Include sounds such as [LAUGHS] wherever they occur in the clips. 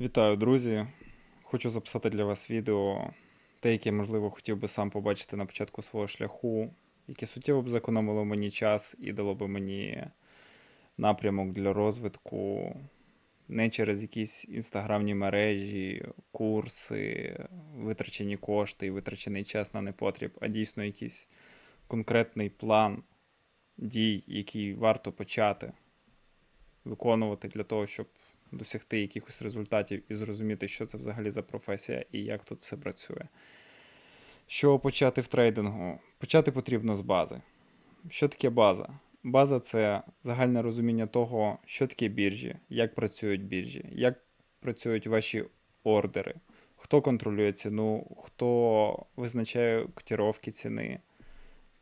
Вітаю, друзі! Хочу записати для вас відео, те, яке, можливо, хотів би сам побачити на початку свого шляху, яке суттєво б зекономило мені час і дало би мені напрямок для розвитку не через якісь інстаграмні мережі, курси, витрачені кошти і витрачений час на непотріб, а дійсно якийсь конкретний план дій, який варто почати виконувати для того, щоб досягти якихось результатів і зрозуміти, що це взагалі за професія і як тут все працює. Що почати в трейдингу? Почати потрібно з бази. Що таке база? База це загальне розуміння того, що таке біржі, як працюють біржі, як працюють ваші ордери, хто контролює ціну, хто визначає котировки ціни.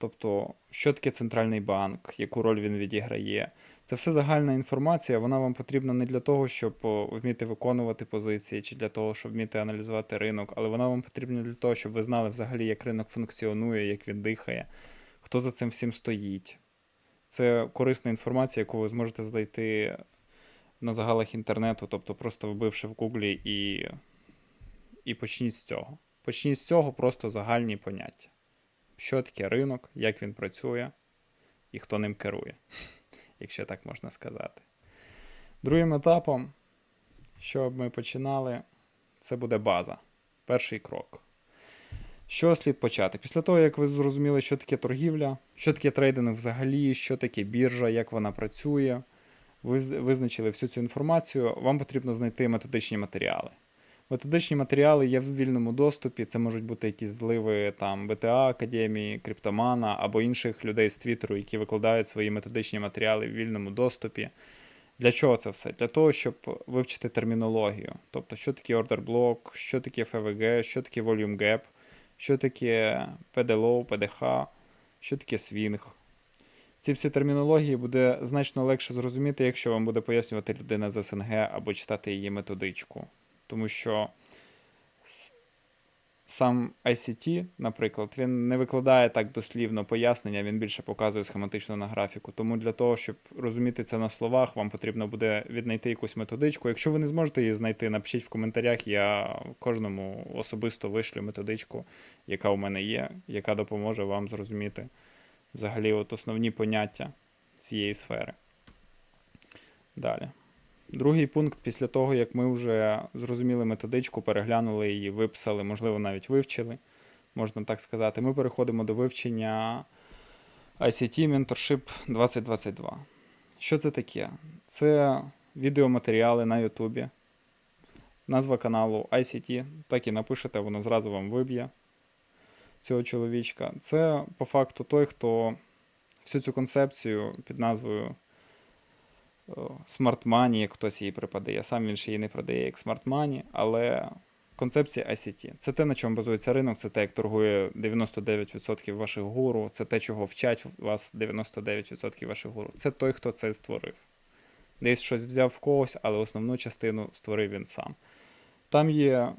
Тобто, що таке центральний банк, яку роль він відіграє. Це все загальна інформація, вона вам потрібна не для того, щоб вміти виконувати позиції, чи для того, щоб вміти аналізувати ринок, але вона вам потрібна для того, щоб ви знали взагалі, як ринок функціонує, як він дихає, хто за цим всім стоїть. Це корисна інформація, яку ви зможете знайти на загалах інтернету, тобто просто вбивши в Гуглі і, і почніть з цього. Почніть з цього просто загальні поняття. Що таке ринок, як він працює і хто ним керує, [LAUGHS] якщо так можна сказати. Другим етапом, щоб ми починали, це буде база. Перший крок. Що слід почати? Після того, як ви зрозуміли, що таке торгівля, що таке трейдинг взагалі, що таке біржа, як вона працює, ви визначили всю цю інформацію, вам потрібно знайти методичні матеріали. Методичні матеріали є в вільному доступі. Це можуть бути якісь зливи там БТА Академії, Криптомана або інших людей з Твіттеру, які викладають свої методичні матеріали в вільному доступі. Для чого це все? Для того, щоб вивчити термінологію. Тобто, що таке ордер блок, що таке FVG, що таке volume gap, що таке PDLO, PDH, що таке свінг. Ці всі термінології буде значно легше зрозуміти, якщо вам буде пояснювати людина з СНГ або читати її методичку. Тому що сам ICT, наприклад, він не викладає так дослівно пояснення, він більше показує схематично на графіку. Тому для того, щоб розуміти це на словах, вам потрібно буде віднайти якусь методичку. Якщо ви не зможете її знайти, напишіть в коментарях, я кожному особисто вишлю методичку, яка у мене є, яка допоможе вам зрозуміти взагалі от основні поняття цієї сфери. Далі. Другий пункт, після того, як ми вже зрозуміли методичку, переглянули її, виписали, можливо, навіть вивчили, можна так сказати, ми переходимо до вивчення ICT Mentorship 2022. Що це таке? Це відеоматеріали на Ютубі. Назва каналу ICT, так і напишете, воно зразу вам виб'є цього чоловічка. Це по факту той, хто всю цю концепцію під назвою Money, як хтось її припадає. Сам він ще її не продає як Money, але концепція ICT. Це те, на чому базується ринок, це те, як торгує 99% ваших гуру, це те, чого вчать вас 99% ваших гуру. Це той, хто це створив. Десь щось взяв в когось, але основну частину створив він сам. Там є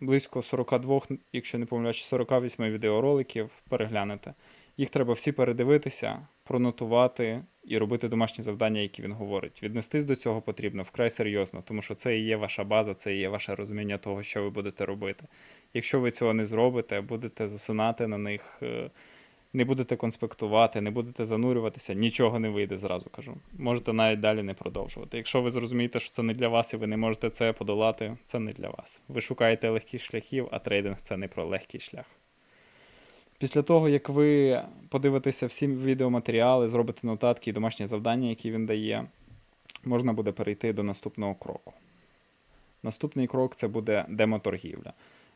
близько 42, якщо не помиляюсь, 48 відеороликів, переглянете. Їх треба всі передивитися, пронотувати і робити домашні завдання, які він говорить. Віднестись до цього потрібно вкрай серйозно, тому що це і є ваша база, це і є ваше розуміння того, що ви будете робити. Якщо ви цього не зробите, будете засинати на них, е, не будете конспектувати, не будете занурюватися, нічого не вийде, зразу кажу. Можете навіть далі не продовжувати. Якщо ви зрозумієте, що це не для вас і ви не можете це подолати, це не для вас. Ви шукаєте легких шляхів, а трейдинг це не про легкий шлях. Після того, як ви подивитеся всі відеоматеріали, зробите нотатки і домашні завдання, які він дає, можна буде перейти до наступного кроку. Наступний крок це буде демоторгівля.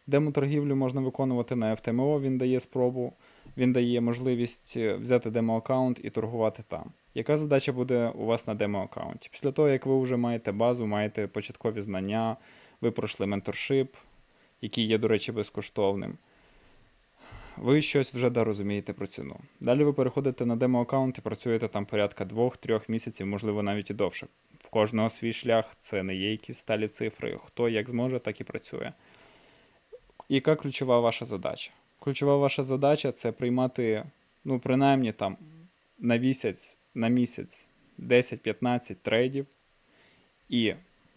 Демоторгівлю можна виконувати на FTMO, він дає спробу, він дає можливість взяти демо-аккаунт і торгувати там. Яка задача буде у вас на демо-аккаунті? Після того, як ви вже маєте базу, маєте початкові знання, ви пройшли менторшип, який є, до речі, безкоштовним ви щось вже да розумієте про ціну. Далі ви переходите на демо-аккаунт і працюєте там порядка 2-3 місяців, можливо, навіть і довше. В кожного свій шлях, це не є якісь сталі цифри. Хто як зможе, так і працює. Яка ключова ваша задача? Ключова ваша задача це приймати, ну, принаймні там на місяць, на місяць 10-15 трейдів і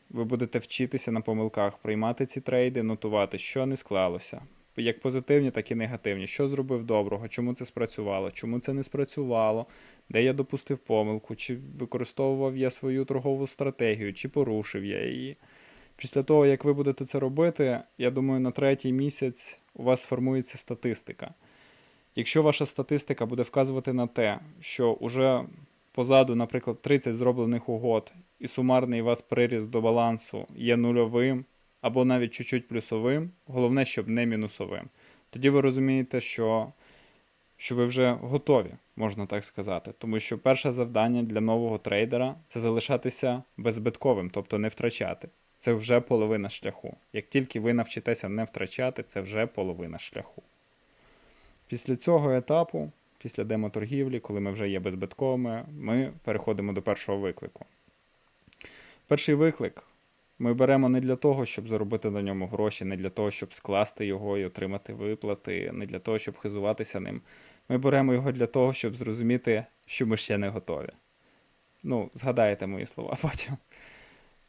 Ви будете вчитися на помилках, приймати ці трейди, нотувати, що не склалося. Як позитивні, так і негативні. Що зробив доброго, чому це спрацювало, чому це не спрацювало, де я допустив помилку, чи використовував я свою торгову стратегію, чи порушив я її. Після того, як ви будете це робити, я думаю, на третій місяць у вас сформується статистика. Якщо ваша статистика буде вказувати на те, що уже позаду, наприклад, 30 зроблених угод, і сумарний у вас приріст до балансу є нульовим або навіть чуть-чуть плюсовим, головне, щоб не мінусовим. Тоді ви розумієте, що, що ви вже готові, можна так сказати. Тому що перше завдання для нового трейдера це залишатися беззбитковим, тобто не втрачати. Це вже половина шляху. Як тільки ви навчитеся не втрачати, це вже половина шляху. Після цього етапу, після демоторгівлі, коли ми вже є беззбитковими, ми переходимо до першого виклику. Перший виклик ми беремо не для того, щоб заробити на ньому гроші, не для того, щоб скласти його і отримати виплати, не для того, щоб хизуватися ним. Ми беремо його для того, щоб зрозуміти, що ми ще не готові. Ну, згадаєте мої слова [LAUGHS] потім.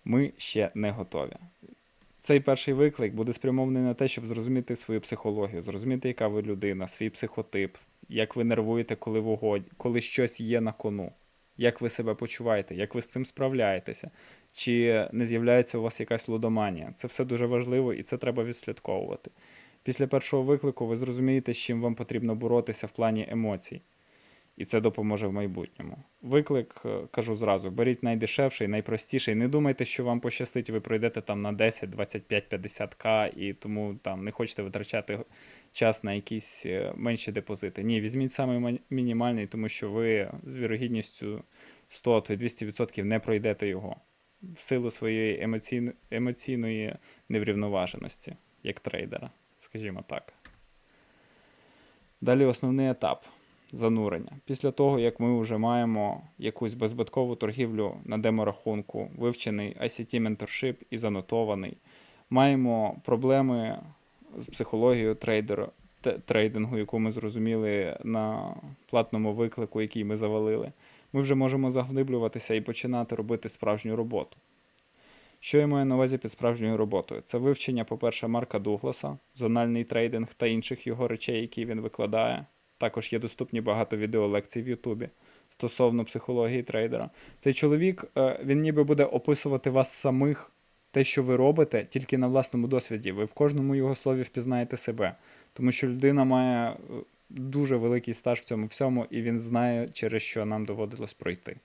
Ми ще не готові. Цей перший виклик буде спрямований на те, щоб зрозуміти свою психологію, зрозуміти, яка ви людина, свій психотип, як ви нервуєте, коли в угоді, коли щось є на кону, як ви себе почуваєте, як ви з цим справляєтеся, чи не з'являється у вас якась лудоманія. Це все дуже важливо і це треба відслідковувати. Після першого виклику ви зрозумієте, з чим вам потрібно боротися в плані емоцій. І це допоможе в майбутньому. Виклик, е, кажу зразу, беріть найдешевший, найпростіший. Не думайте, що вам пощастить, ви пройдете там на 10, 25, 50к, і тому там не хочете витрачати час на якісь е, менші депозити. Ні, візьміть самий мінімальний, тому що ви з вірогідністю 100 то 200% не пройдете його в силу своєї емоційно- емоційної неврівноваженості, як трейдера, скажімо так. Далі основний етап занурення. Після того, як ми вже маємо якусь беззбиткову торгівлю на деморахунку, вивчений ICT менторшип і занотований, маємо проблеми з психологією трейдера, трейдингу, яку ми зрозуміли на платному виклику, який ми завалили, ми вже можемо заглиблюватися і починати робити справжню роботу. Що я маю на увазі під справжньою роботою? Це вивчення, по-перше, Марка Дугласа, зональний трейдинг та інших його речей, які він викладає. Також є доступні багато відеолекцій в Ютубі стосовно психології трейдера. Цей чоловік, е, він ніби буде описувати вас самих, те, що ви робите, тільки на власному досвіді. Ви в кожному його слові впізнаєте себе. Тому що людина має е, дуже великий стаж в цьому всьому, і він знає, через що нам доводилось пройти.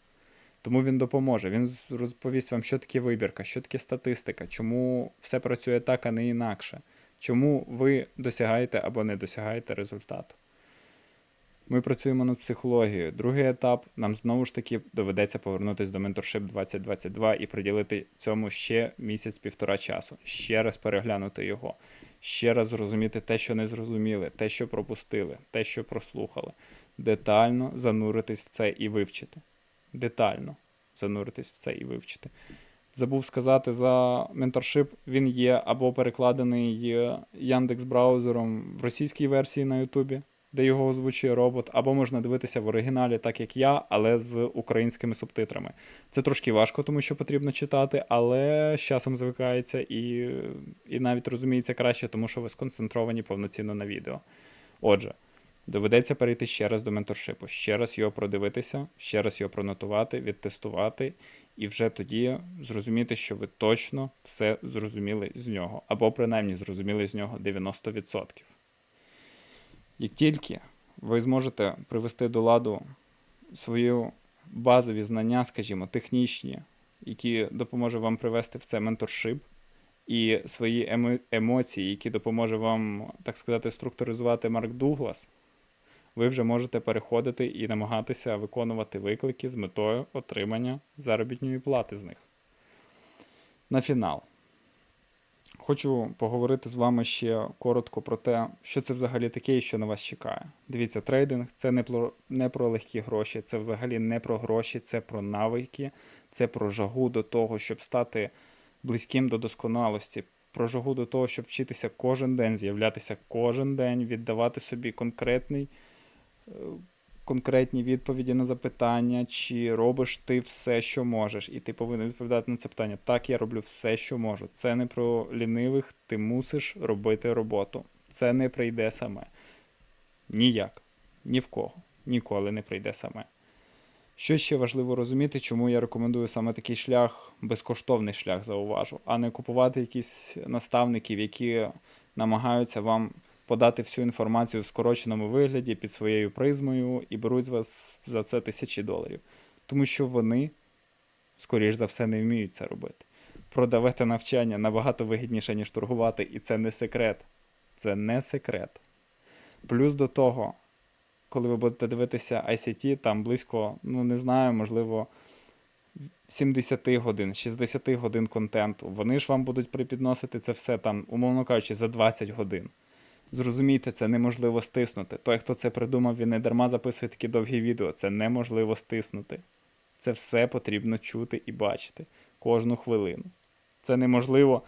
Тому він допоможе. Він розповість вам, що таке вибірка, що таке статистика, чому все працює так, а не інакше, чому ви досягаєте або не досягаєте результату. Ми працюємо над психологією. Другий етап нам знову ж таки доведеться повернутися до менторшип 2022 і приділити цьому ще місяць-півтора часу, ще раз переглянути його, ще раз зрозуміти те, що не зрозуміли, те, що пропустили, те, що прослухали. Детально зануритись в це і вивчити. Детально зануритись в це і вивчити. Забув сказати за менторшип, він є або перекладений Яндекс браузером в російській версії на Ютубі, де його озвучує робот, або можна дивитися в оригіналі, так як я, але з українськими субтитрами. Це трошки важко, тому що потрібно читати, але з часом звикається і, і навіть розуміється краще, тому що ви сконцентровані повноцінно на відео. Отже, доведеться перейти ще раз до менторшипу, ще раз його продивитися, ще раз його пронотувати, відтестувати, і вже тоді зрозуміти, що ви точно все зрозуміли з нього, або принаймні зрозуміли з нього 90%. Як тільки ви зможете привести до ладу свої базові знання, скажімо, технічні, які допоможе вам привести в це менторшип, і свої емо- емоції, які допоможе вам, так сказати, структуризувати Марк Дуглас, ви вже можете переходити і намагатися виконувати виклики з метою отримання заробітної плати з них. На фінал. Хочу поговорити з вами ще коротко про те, що це взагалі таке і що на вас чекає. Дивіться, трейдинг це не про, не про легкі гроші, це взагалі не про гроші, це про навики, це про жагу до того, щоб стати близьким до досконалості, про жагу до того, щоб вчитися кожен день, з'являтися кожен день, віддавати собі конкретний, е, конкретні відповіді на запитання, чи робиш ти все, що можеш, і ти повинен відповідати на це питання. Так, я роблю все, що можу. Це не про лінивих, ти мусиш робити роботу. Це не прийде саме. Ніяк. Ні в кого. Ніколи не прийде саме. Що ще важливо розуміти, чому я рекомендую саме такий шлях, безкоштовний шлях, зауважу, а не купувати якісь наставників, які намагаються вам подати всю інформацію в скороченому вигляді під своєю призмою і беруть з вас за це тисячі доларів. Тому що вони, скоріш за все, не вміють це робити. Продавати навчання набагато вигідніше, ніж торгувати, і це не секрет. Це не секрет. Плюс до того, коли ви будете дивитися ICT, там близько, ну не знаю, можливо, 70 годин, 60 годин контенту. Вони ж вам будуть припідносити це все там, умовно кажучи, за 20 годин. Зрозумійте, це неможливо стиснути. Той, хто це придумав, він не дарма записує такі довгі відео. Це неможливо стиснути. Це все потрібно чути і бачити кожну хвилину. Це неможливо.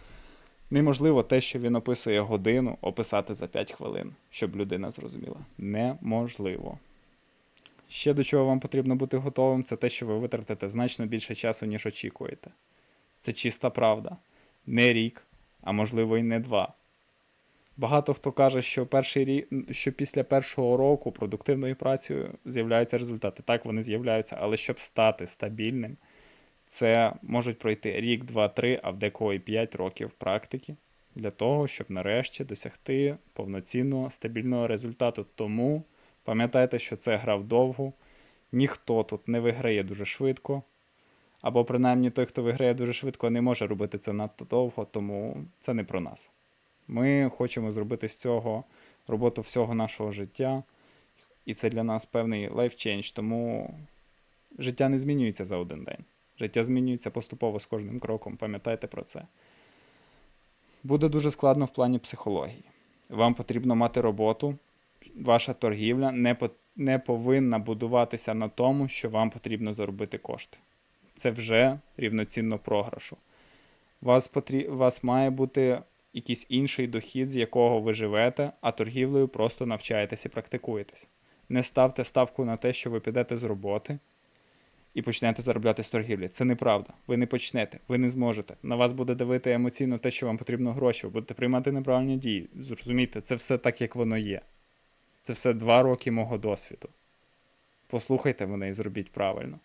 Неможливо те, що він описує годину, описати за 5 хвилин, щоб людина зрозуміла. Неможливо. Ще до чого вам потрібно бути готовим, це те, що ви витратите значно більше часу, ніж очікуєте. Це чиста правда. Не рік, а можливо і не два. Багато хто каже, що перший рік, що після першого року продуктивною працею з'являються результати. Так, вони з'являються, але щоб стати стабільним, це можуть пройти рік, два, три, а в декого і 5 років практики для того, щоб нарешті досягти повноцінного стабільного результату. Тому пам'ятайте, що це гра вдовгу, ніхто тут не виграє дуже швидко. Або принаймні той, хто виграє дуже швидко, не може робити це надто довго, тому це не про нас. Ми хочемо зробити з цього роботу всього нашого життя, і це для нас певний life тому життя не змінюється за один день. Життя змінюється поступово з кожним кроком, пам'ятайте про це. Буде дуже складно в плані психології. Вам потрібно мати роботу, ваша торгівля не, по, не повинна будуватися на тому, що вам потрібно заробити кошти. Це вже рівноцінно програшу. Вас, потрі... вас має бути якийсь інший дохід, з якого ви живете, а торгівлею просто навчаєтесь і практикуєтесь. Не ставте ставку на те, що ви підете з роботи і почнете заробляти з торгівлі. Це неправда. Ви не почнете, ви не зможете. На вас буде давити емоційно те, що вам потрібно гроші, ви будете приймати неправильні дії. Зрозумійте, це все так, як воно є. Це все два роки мого досвіду. Послухайте мене і зробіть правильно.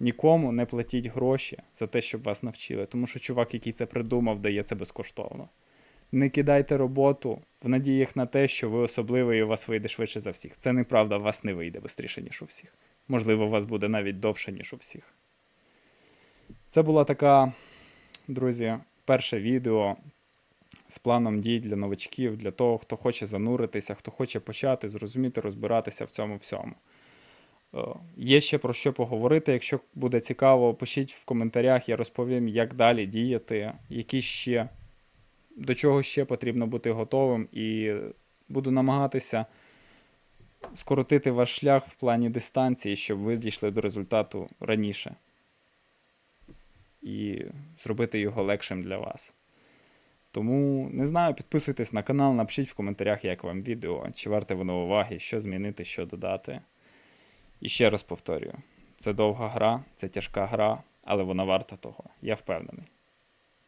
Нікому не платіть гроші за те, щоб вас навчили, тому що чувак, який це придумав, дає це безкоштовно. Не кидайте роботу в надіях на те, що ви особливий і у вас вийде швидше за всіх. Це неправда, у вас не вийде швидше, ніж у всіх. Можливо, у вас буде навіть довше, ніж у всіх. Це була така, друзі, перше відео з планом дій для новачків, для того, хто хоче зануритися, хто хоче почати, зрозуміти, розбиратися в цьому всьому. Е, Є ще про що поговорити. Якщо буде цікаво, пишіть в коментарях, я розповім, як далі діяти, які ще, до чого ще потрібно бути готовим, і буду намагатися скоротити ваш шлях в плані дистанції, щоб ви дійшли до результату раніше. І зробити його легшим для вас. Тому не знаю, підписуйтесь на канал, напишіть в коментарях, як вам відео, чи варте воно уваги, що змінити, що додати. І ще раз повторюю: це довга гра, це тяжка гра, але вона варта того, я впевнений.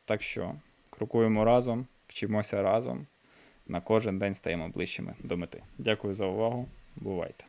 Так що крокуємо разом, вчимося разом, на кожен день стаємо ближчими до мети. Дякую за увагу. Бувайте!